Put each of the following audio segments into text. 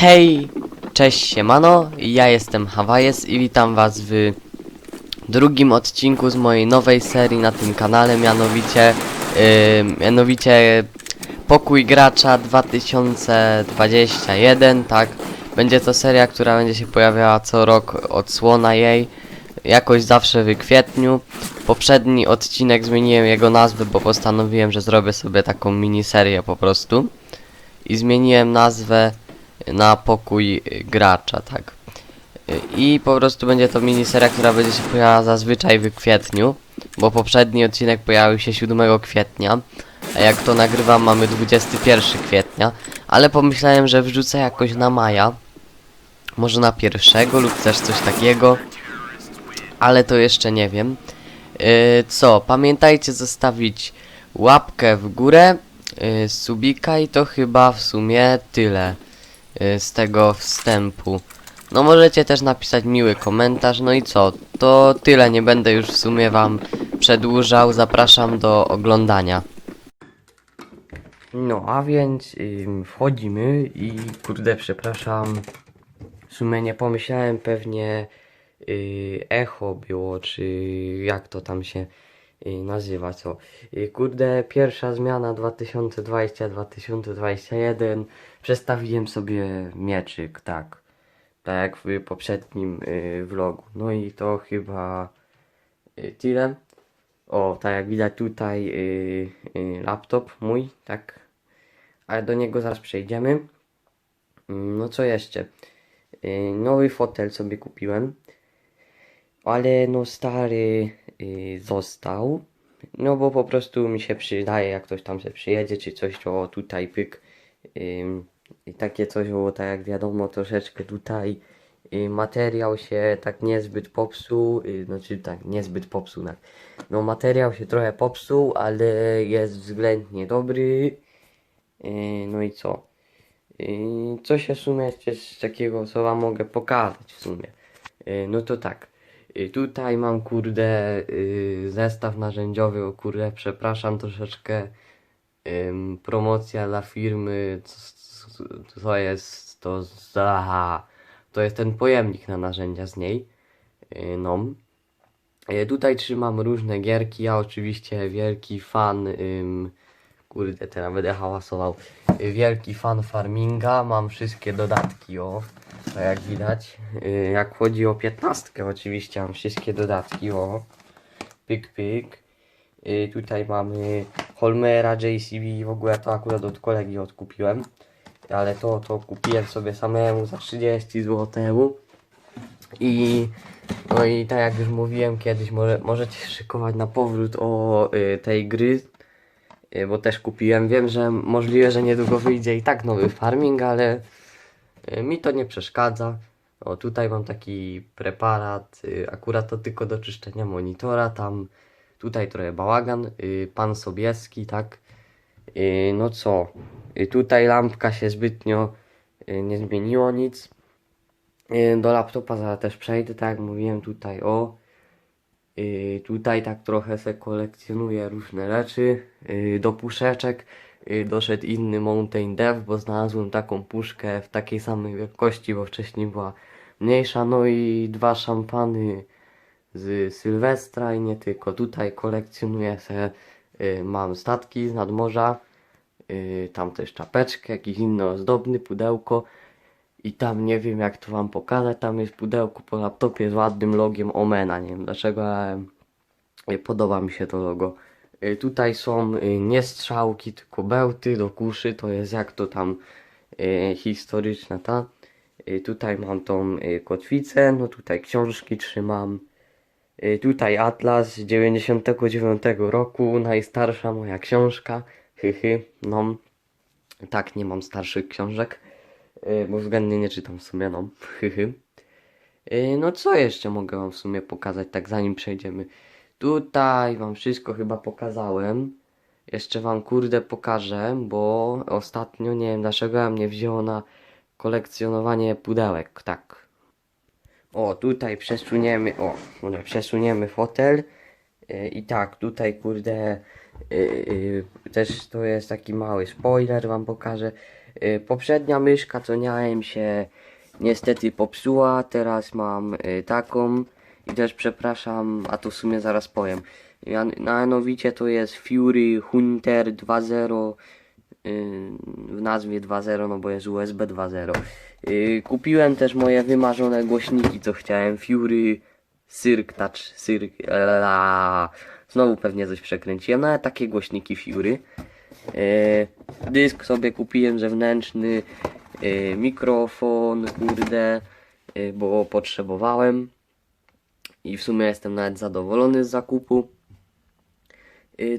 Hej, cześć siemano, ja jestem Hawajes i witam was w drugim odcinku z mojej nowej serii na tym kanale, mianowicie, yy, mianowicie Pokój Gracza 2021, tak. Będzie to seria, która będzie się pojawiała co rok, odsłona jej, jakoś zawsze w kwietniu. Poprzedni odcinek zmieniłem jego nazwę, bo postanowiłem, że zrobię sobie taką miniserię po prostu. I zmieniłem nazwę na pokój gracza, tak. I po prostu będzie to miniseria, która będzie się pojawiała zazwyczaj w kwietniu, bo poprzedni odcinek pojawił się 7 kwietnia, a jak to nagrywam mamy 21 kwietnia, ale pomyślałem, że wrzucę jakoś na maja, może na pierwszego lub też coś takiego, ale to jeszcze nie wiem. Yy, co, pamiętajcie zostawić łapkę w górę, yy, subika i to chyba w sumie tyle z tego wstępu. No możecie też napisać miły komentarz, no i co, to tyle, nie będę już w sumie wam przedłużał, zapraszam do oglądania. No a więc wchodzimy i kurde przepraszam, w sumie nie pomyślałem pewnie y, echo było, czy jak to tam się y, nazywa, co. Kurde, pierwsza zmiana 2020-2021, przestawiłem sobie mieczyk, tak. Tak jak w poprzednim y, vlogu. No i to chyba y, tyle. O, tak jak widać tutaj y, laptop mój, tak. Ale do niego zaraz przejdziemy. Mm, No co jeszcze? Nowy fotel sobie kupiłem. Ale no stary y, został. No bo po prostu mi się przydaje, jak ktoś tam się przyjedzie, czy coś, to tutaj pyk. I takie coś, bo tak jak wiadomo, troszeczkę tutaj y, materiał się tak niezbyt popsuł, y, znaczy tak, niezbyt popsuł, tak. No materiał się trochę popsuł, ale jest względnie dobry. Y, no i co? Y, co się w sumie jeszcze z takiego, co wam mogę pokazać w sumie? Y, no to tak. Y, tutaj mam kurde y, zestaw narzędziowy, o kurde, przepraszam troszeczkę. Promocja dla firmy, co, jest to za. To jest ten pojemnik na narzędzia z niej. Y, no. Y, tutaj trzymam różne gierki. Ja oczywiście wielki fan. Kurde, teraz będę hałasował. Wielki fan farminga. Mam wszystkie dodatki, o. Jak widać. Y, jak chodzi o 15, oczywiście mam wszystkie dodatki, o. Pyk, pyk. Y, tutaj mamy Holmera, JCB, w ogóle to akurat od kolegi odkupiłem. Ale to, to kupiłem sobie samemu za 30 zł. I no i tak jak już mówiłem kiedyś, może, możecie szykować na powrót o y, tej gry. Y, bo też kupiłem. Wiem, że możliwe, że niedługo wyjdzie i tak nowy farming, ale y, mi to nie przeszkadza. O, tutaj mam taki preparat, y, akurat to tylko do czyszczenia monitora, tam tutaj trochę bałagan, pan Sobieski, tak. No co, tutaj lampka się zbytnio nie zmieniło nic. Do laptopa zaraz też przejdę, tak jak mówiłem tutaj o. Y, tutaj tak trochę se kolekcjonuję różne rzeczy. Y, do puszeczek y, doszedł inny Mountain Dev, bo znalazłem taką puszkę w takiej samej wielkości, bo wcześniej była mniejsza. No i dwa szampany z Sylwestra i nie tylko. Tutaj kolekcjonuję se, y, mam statki z nadmorza, y, tam też czapeczkę, jakiś inny ozdobny pudełko i tam nie wiem jak to wam pokazać, tam jest pudełko po laptopie z ładnym logiem Omena, nie wiem dlaczego, ale y, podoba mi się to logo. Y, tutaj są y, nie strzałki, tylko bełty do kuszy, to jest jak to tam historyczna ta. Tutaj mam tą kotwicę, no tutaj książki trzymam. Tutaj Atlas z 99 roku, najstarsza moja książka. Hyhy, no. Tak, nie mam starszych książek, bo względnie nie czytam w sumie, no. Y, No co jeszcze mogę wam w sumie pokazać, tak zanim przejdziemy. Tutaj wam wszystko chyba pokazałem. Jeszcze wam kurde pokażę, bo ostatnio nie wiem dlaczego ja mnie wzięło na kolekcjonowanie pudełek, tak. O, tutaj przesuniemy, o, może przesuniemy fotel. Yy, I tak, tutaj kurde, też to jest taki mały spoiler, wam pokażę. Y, poprzednia myszka, co miałem się niestety popsuła, teraz mam y, taką i też przepraszam, a to w sumie zaraz powiem. Mianowicie to jest Fury Hunter 2.0 y, w nazwie 2.0, no bo jest USB 2.0. Y, Kupiłem też moje wymarzone głośniki, co chciałem. Fury Cirque Touch. Znowu pewnie coś przekręciłem, no ale takie głośniki Fury. E, dysk sobie kupiłem zewnętrzny, e, mikrofon, kurde, e, bo potrzebowałem i w sumie jestem nawet zadowolony z zakupu.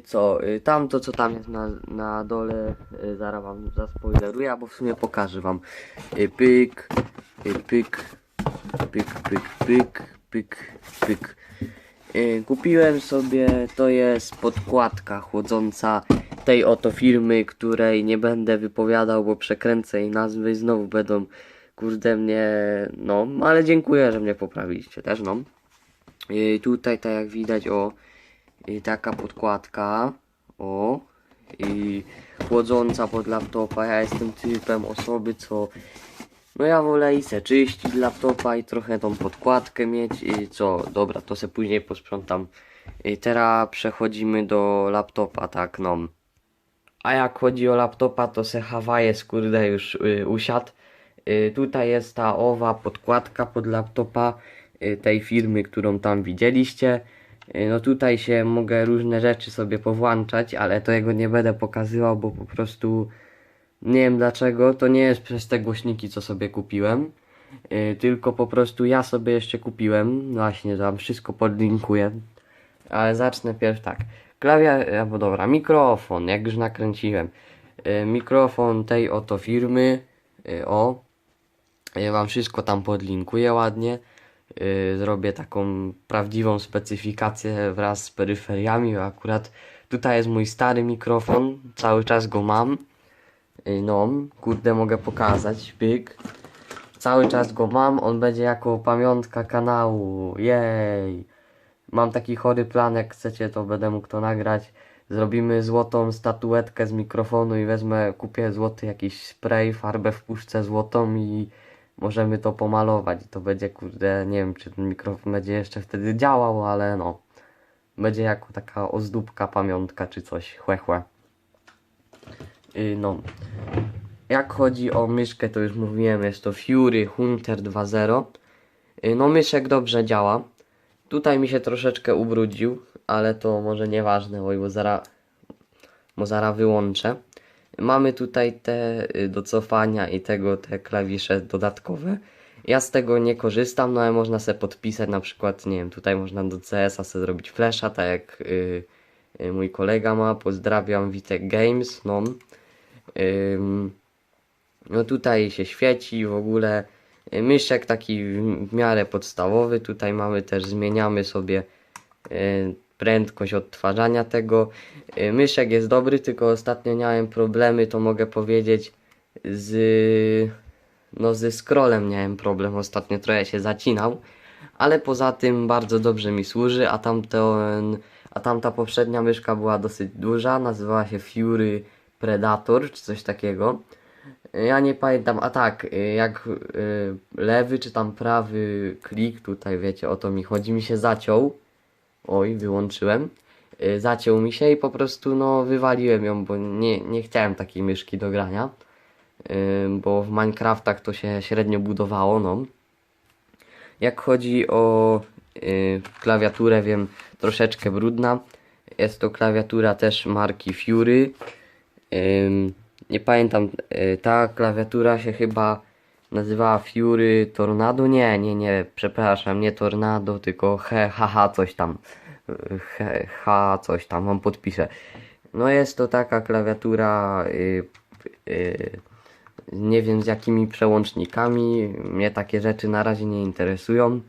Co, tamto co tam jest na, na dole, zaraz wam zaspoileruję, bo w sumie pokażę wam. Pyk, pyk, pyk, pyk, pyk, pyk, pyk. Y, Kupiłem sobie, to jest podkładka chłodząca tej oto firmy, której nie będę wypowiadał, bo przekręcę jej nazwy i znowu będą, kurde mnie, no, ale dziękuję, że mnie poprawiliście też, no. Y, Tutaj, tak jak widać, o, i taka podkładka, o, i chłodząca pod laptopa. Ja jestem typem osoby, co, no ja wolę i se czyścić laptopa i trochę tą podkładkę mieć i co, dobra, to se później posprzątam. I teraz przechodzimy do laptopa, tak, no. A jak chodzi o laptopa, to se Hawaje skurde już y, usiadł. Y, tutaj jest ta owa podkładka pod laptopa y, tej firmy, którą tam widzieliście. Y, no tutaj się mogę różne rzeczy sobie powłączać, ale to jego nie będę pokazywał, bo po prostu nie wiem dlaczego. To nie jest przez te głośniki, co sobie kupiłem. Y, tylko po prostu ja sobie jeszcze kupiłem. Właśnie tam wszystko podlinkuję. Ale zacznę pierw tak. Klawia, albo dobra, mikrofon, jak już nakręciłem. Y, mikrofon tej oto firmy. Y, o. Ja wam wszystko tam podlinkuję ładnie. Y, zrobię taką prawdziwą specyfikację wraz z peryferiami. Akurat tutaj jest mój stary mikrofon, cały czas go mam. Y, No, kurde, mogę pokazać. Pyk. Cały czas go mam, on będzie jako pamiątka kanału. Jej. Mam taki chory plan, jak chcecie, to będę mógł to nagrać. Zrobimy złotą statuetkę z mikrofonu i wezmę, kupię złoty jakiś spray, farbę w puszce złotą i możemy to pomalować. To będzie, kurde, nie wiem, czy ten mikrofon będzie jeszcze wtedy działał, ale no. Będzie jako taka ozdóbka, pamiątka czy coś, chłe, chłe. Yy, no. Jak chodzi o myszkę, to już mówiłem, jest to Fury Hunter 2.0. Yy, no, myszek dobrze działa. Tutaj mi się troszeczkę ubrudził, ale to może nieważne, bo zaraz, bo zaraz wyłączę. Mamy tutaj te y, do cofania i tego te klawisze dodatkowe. Ja z tego nie korzystam, no ale można sobie podpisać na przykład, nie wiem, tutaj można do CS-a sobie zrobić flasha, tak jak y, y, mój kolega ma. Pozdrawiam Witek Games, no. No tutaj się świeci w ogóle myszek taki w w miarę podstawowy. Tutaj mamy też, zmieniamy sobie y, prędkość odtwarzania tego. Y, Myszek jest dobry, tylko ostatnio miałem problemy, to mogę powiedzieć, z no ze scrollem miałem problem ostatnio, trochę się zacinał, ale poza tym bardzo dobrze mi służy, a tamten, a tamta poprzednia myszka była dosyć duża, nazywała się Fury Predator, czy coś takiego. Ja nie pamiętam, a tak, y, jak y, lewy czy tam prawy klik, tutaj wiecie, o to mi chodzi, mi się zaciął. Oj, wyłączyłem. Y, Zaciął mi się i po prostu no wywaliłem ją, bo nie, nie chciałem takiej myszki do grania. Bo w Minecraftach to się średnio budowało, no. Jak chodzi o klawiaturę, wiem, troszeczkę brudna. Jest to klawiatura też marki Fury. Nie pamiętam, y, ta klawiatura się chyba nazywała Fury Tornado. Nie, nie, nie, przepraszam, nie Tornado, tylko he, haha, coś tam. He, ha, coś tam, wam podpiszę. No jest to taka klawiatura, y, y, nie wiem z jakimi przełącznikami. Mnie takie rzeczy na razie nie interesują.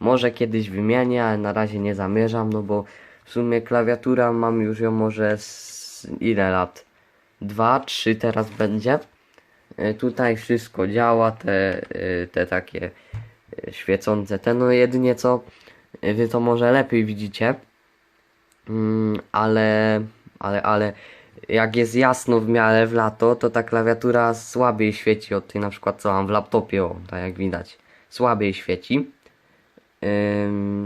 Może kiedyś wymienię, ale na razie nie zamierzam, no bo w sumie klawiatura mam już ją może z ile lat? Dwa, trzy teraz będzie. E, Tutaj wszystko działa, te, e, te takie e, świecące, te no jedynie co wy to może lepiej widzicie, Mm, ale, ale, ale jak jest jasno w miarę w lato, to ta klawiatura słabiej świeci od tej na przykład co mam w laptopie, o, tak jak widać, słabiej świeci.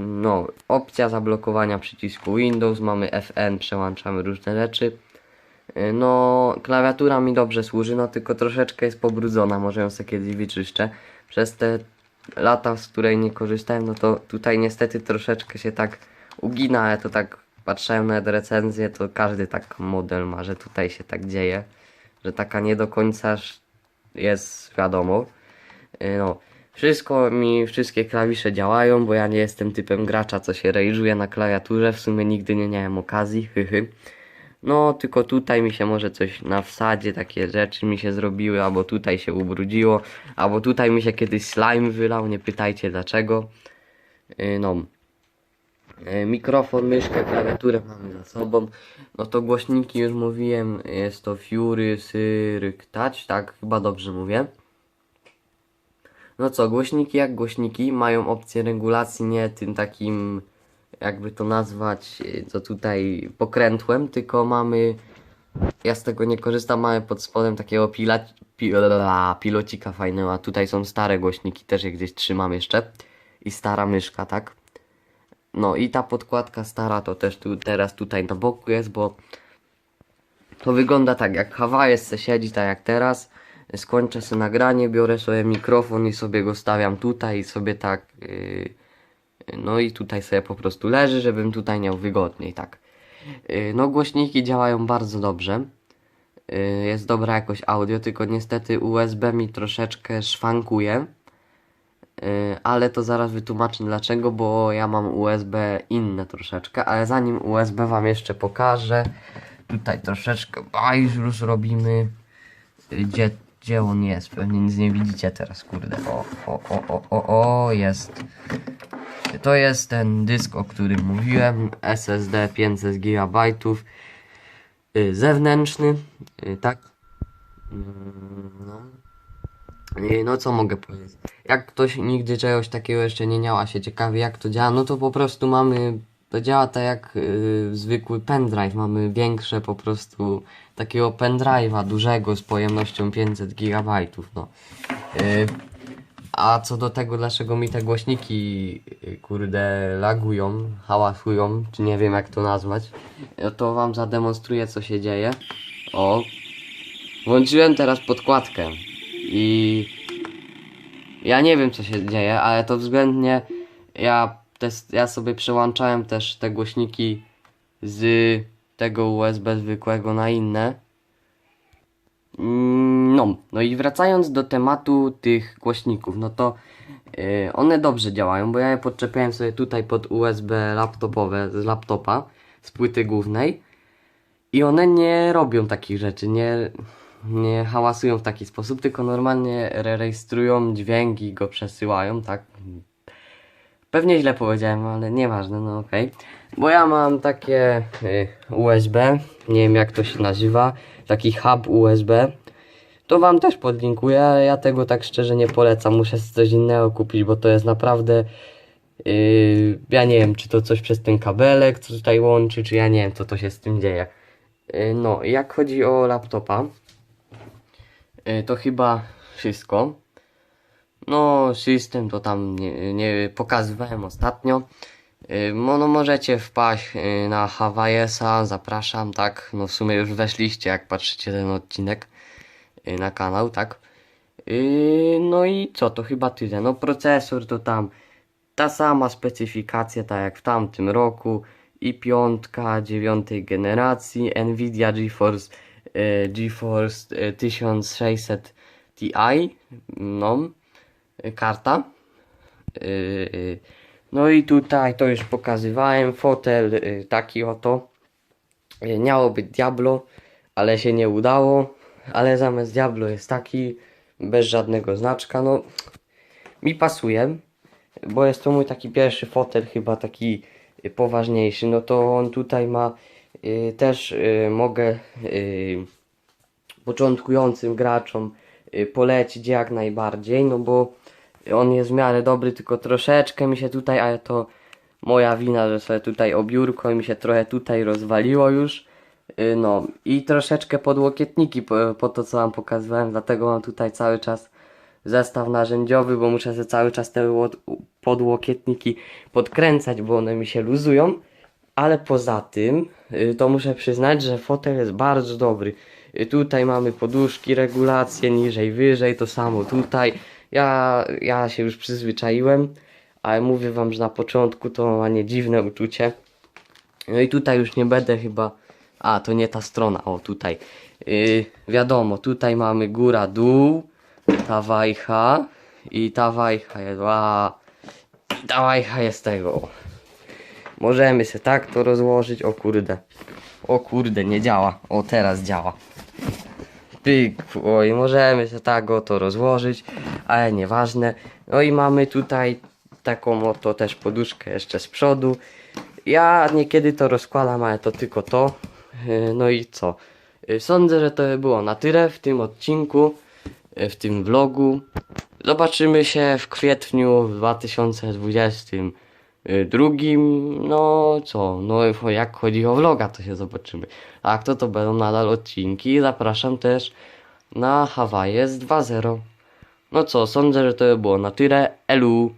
No, opcja zablokowania przycisku Windows, mamy FN, przełączamy różne rzeczy. Yy, No, klawiatura mi dobrze służy, no tylko troszeczkę jest pobrudzona, może ją sobie kiedyś wyczyszczę. Przez te lata, z której nie korzystałem, no to tutaj niestety troszeczkę się tak ugina, ale to tak patrzyłem na recenzję, to każdy tak model ma, że tutaj się tak dzieje, że taka nie do końca jest wiadomo. Yy, No, wszystko mi, wszystkie klawisze działają, bo ja nie jestem typem gracza, co się rejżuje na klawiaturze, w sumie nigdy nie miałem okazji, hyhy. No, tylko tutaj mi się może coś na wsadzie, takie rzeczy mi się zrobiły, albo tutaj się ubrudziło, albo tutaj mi się kiedyś slime wylał, nie pytajcie dlaczego. Yy, no. Yy, Mikrofon, myszkę, klawiaturę mamy za sobą. No to głośniki już mówiłem, jest to Fury, Syryk, Touch, tak? Chyba dobrze mówię. No co, głośniki jak głośniki mają opcję regulacji nie tym takim, jakby to nazwać, co tutaj pokrętłem, tylko mamy, ja z tego nie korzystam, mamy pod spodem takiego pila, pi, la, pilocika fajnego, a tutaj są stare głośniki, też je gdzieś trzymam jeszcze i stara myszka, tak? No i ta podkładka stara to też tu teraz tutaj na boku jest, bo to wygląda tak, jak Hawaje se siedzi, tak jak teraz. Skończę sobie nagranie, biorę sobie mikrofon i sobie go stawiam tutaj i sobie tak. Yy, no i tutaj sobie po prostu leży, żebym tutaj miał wygodniej, tak. Yy, no głośniki działają bardzo dobrze. Yy, jest dobra jakość audio, tylko niestety USB mi troszeczkę szwankuje. Yy, ale to zaraz wytłumaczę dlaczego, bo ja mam USB inne troszeczkę, ale zanim USB wam jeszcze pokażę, tutaj troszeczkę bajżrus robimy. Y, Gdzie, gdzie on jest? Pewnie nic nie widzicie teraz, kurde. O, o, o, o, o, o, jest. To jest ten dysk, o którym mówiłem. SSD 500 GB. y, Zewnętrzny, y, tak? No. I No co mogę powiedzieć? Jak ktoś nigdy czegoś takiego jeszcze nie miał, a się ciekawi jak to działa, no to po prostu mamy, to działa tak jak y, zwykły pendrive, mamy większe po prostu takiego pendrive'a dużego z pojemnością 500 GB, no. Y, a co do tego, dlaczego mi te głośniki, kurde, lagują, hałasują, czy nie wiem jak to nazwać, to wam zademonstruję co się dzieje. O, włączyłem teraz podkładkę i ja nie wiem co się dzieje, ale to względnie ja, tes, ja sobie przełączałem też te głośniki z tego USB zwykłego na inne. Mm, No, no i wracając do tematu tych głośników, no to yy, one dobrze działają, bo ja je podczepiałem sobie tutaj pod USB laptopowe z laptopa, z płyty głównej i one nie robią takich rzeczy, nie, nie hałasują w taki sposób, tylko normalnie re- rejestrują dźwięk i go przesyłają, tak? Pewnie źle powiedziałem, ale nieważne, no okej. Bo ja mam takie y, USB, nie wiem jak to się nazywa, taki hub USB. To wam też podlinkuję, ale ja tego tak szczerze nie polecam. Muszę coś innego kupić, bo to jest naprawdę. Yy, ja nie wiem, czy to coś przez ten kabelek, co tutaj łączy, czy ja nie wiem, co to się z tym dzieje. Yy, no, jak chodzi o laptopa, yy, to chyba wszystko. No, system to tam nie, nie pokazywałem ostatnio. Yy, No, no możecie wpaść yy, na Hawajesa, zapraszam, tak. No w sumie już weszliście, jak patrzycie ten odcinek yy, na kanał, tak. No i co, to chyba tyle. No procesor to tam ta sama specyfikacja, tak jak w tamtym roku. I piątka dziewiątej generacji, Nvidia GeForce, GeForce yy, 1600 Ti, no, karta. No i tutaj to już pokazywałem, fotel y, taki oto. Y, Miało być Diablo, ale się nie udało. Ale zamiast Diablo jest taki, bez żadnego znaczka. No, mi pasuje, bo jest to mój taki pierwszy fotel, chyba taki y, poważniejszy. No to on tutaj ma też mogę początkującym graczom polecić jak najbardziej, no bo on jest w miarę dobry, tylko troszeczkę mi się tutaj, ale to moja wina, że sobie tutaj obiórko i mi się trochę tutaj rozwaliło już. Y, No i troszeczkę podłokietniki po, po to co wam pokazywałem, dlatego mam tutaj cały czas zestaw narzędziowy, bo muszę sobie cały czas te podłokietniki podkręcać, bo one mi się luzują. Ale poza tym, y, to muszę przyznać, że fotel jest bardzo dobry. Y, Tutaj mamy poduszki, regulacje, niżej, wyżej, to samo tutaj. Ja, ja się już przyzwyczaiłem, ale mówię wam, że na początku to ma nie dziwne uczucie. No i tutaj już nie będę chyba. A, to nie ta strona, o tutaj. Yy, wiadomo, tutaj mamy góra, dół, ta wajcha i ta wajcha jest. A, i ta wajcha jest tego. Możemy się tak to rozłożyć. O kurde. O kurde, nie działa. O, teraz działa pykło i możemy się tak oto rozłożyć, ale nieważne. No i mamy tutaj taką oto też poduszkę jeszcze z przodu. Ja niekiedy to rozkładam, ale to tylko to. Y, no i co? Y, sądzę, że to było na tyle w tym odcinku, y, w tym vlogu. Zobaczymy się w kwietniu 2020 Y, drugim, no co, no jak chodzi o vloga, to się zobaczymy. A kto to będą nadal odcinki, zapraszam też na Hawaje z 2.0. No co, sądzę, że to by było na tyle. Elu!